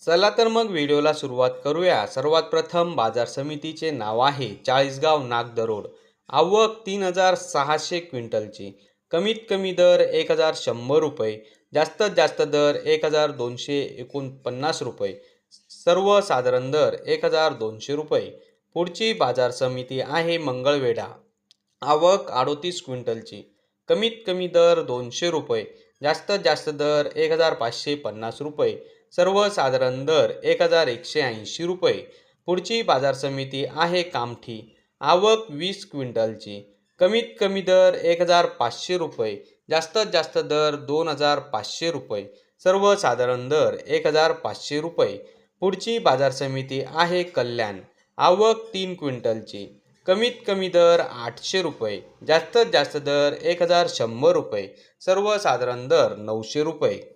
चला तर मग व्हिडिओला सुरुवात करूया. सर्वात प्रथम बाजार समितीचे नाव आहे चाळीसगाव नागदरोड आवक तीन हजार सहाशे क्विंटलची. कमीत कमी दर एक हजार शंभर रुपये. जास्तीत जास्त दर एक हजार दोनशे एकोणपन्नास रुपये. सर्वसाधारण दर एक हजार दोनशे रुपये. पुढची बाजार समिती आहे मंगळवेढा. आवक अडोतीस क्विंटलची. कमीत कमी दर दोनशे रुपये. जास्तीत जास्त दर एक हजार पाचशे पन्नास रुपये. सर्वसाधारण दर एक हजार एकशे ऐंशी रुपये. पुढची बाजार समिती आहे कामठी. आवक वीस क्विंटलची. कमीत कमी दर एक हजार पाचशे रुपये. जास्तीत जास्त दर दोन हजार पाचशे रुपये. सर्वसाधारण दर एक हजार पाचशे रुपये. पुढची बाजार समिती आहे कल्याण. आवक तीन क्विंटलची. कमीत कमी दर आठशे रुपये. जास्तीत जास्त दर एक हजार शंभर रुपये. सर्वसाधारण दर नऊशे रुपये.